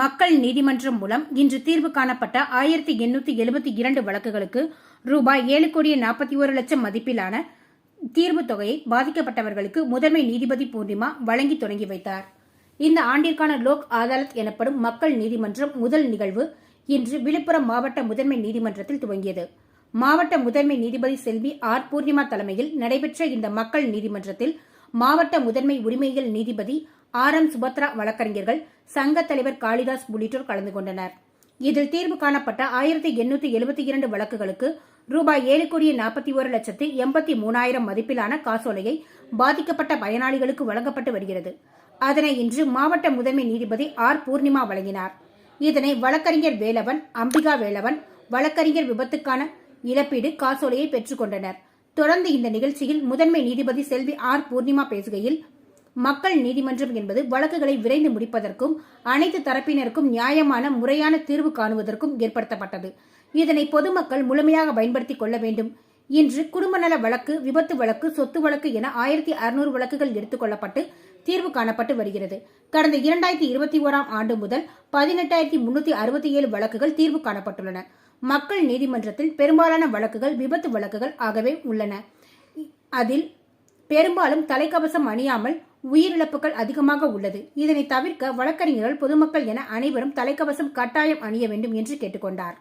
மக்கள் நீதிமன்றம் மூலம் இன்று தீர்வு காணப்பட்ட ஆயிரத்தி எண்ணூத்தி எழுபத்தி இரண்டு வழக்குகளுக்கு ரூபாய் ஏழு கோடியே நாற்பத்தி ஒரு லட்சம் மதிப்பிலான தீர்வு தொகையை பாதிக்கப்பட்டவர்களுக்கு முதன்மை நீதிபதி பூர்ணிமா வழங்கி தொடங்கி வைத்தார். இந்த ஆண்டிற்கான லோக் அதாலத் எனப்படும் மக்கள் நீதிமன்றம் முதல் நிகழ்வு இன்று விழுப்புரம் மாவட்ட முதன்மை நீதிமன்றத்தில் துவங்கியது. மாவட்ட முதன்மை நீதிபதி செல்வி ஆர். பூர்ணிமா தலைமையில் நடைபெற்ற இந்த மக்கள் நீதிமன்றத்தில் மாவட்ட முதன்மை உரிமையியல் நீதிபதி ஆர் எம் சுபத்ரா வழக்கறிஞர்கள் சங்க தலைவர் காளிதாஸ் உள்ளிட்டோர் கலந்து கொண்டனர். இதில் தீர்வு காணப்பட்ட ஆயிரத்தி எண்ணூத்தி எழுபத்தி இரண்டு வழக்குகளுக்கு ரூபாய் ஏழு கோடியே நாற்பத்தி ஒரு லட்சத்து எண்பத்தி மூணாயிரம் மதிப்பிலான காசோலையை பாதிக்கப்பட்ட பயனாளிகளுக்கு வழங்கப்பட்டு வருகிறது. அதனை இன்று மாவட்ட முதன்மை நீதிபதி ஆர் பூர்ணிமா வழங்கினார். இதனை வழக்கறிஞர் வேலவன் அம்பிகா வேலவன் வழக்கறிஞர் விபத்துக்கான இழப்பீடு காசோலையை பெற்றுக்கொண்டனர் தொடர்ந்து இந்த நிகழ்ச்சியில் முதன்மை நீதிபதி செல்வி ஆர் பூர்ணிமா பேசுகையில் மக்கள் நீதிமன்றம் என்பது வழக்குகளை விரைந்து முடிப்பதற்கும் அனைத்து தரப்பினருக்கும் நியாயமான முறையான தீர்வு காணுவதற்கும் ஏற்படுத்தப்பட்டது. இதனை பொதுமக்கள் முழுமையாக பயன்படுத்திக் கொள்ள வேண்டும். இன்று குடும்ப நல வழக்கு விபத்து வழக்கு சொத்து வழக்கு என ஆயிரத்தி அறுநூறு வழக்குகள் எடுத்துக் கொள்ளப்பட்டு தீர்வு காணப்பட்டு வருகிறது. கடந்த இரண்டாயிரத்தி இருபத்தி ஓராம் ஆண்டு முதல் பதினெட்டாயிரத்தி முன்னூத்தி அறுபத்தி ஏழு வழக்குகள் தீர்வு காணப்பட்டுள்ளன. மக்கள் நீதிமன்றத்தில் பெரும்பாலான வழக்குகள் விபத்து வழக்குகள் ஆகவே உள்ளன. அதில் பெரும்பாலும் தலைக்கவசம் அணியாமல் உயிரிழப்புகள் அதிகமாக உள்ளது. இதனை தவிர்க்க வழக்கறிஞர்கள் பொதுமக்கள் என அனைவரும் தலைக்கவசம் கட்டாயம் அணிய வேண்டும் என்று கேட்டுக்கொண்டார்.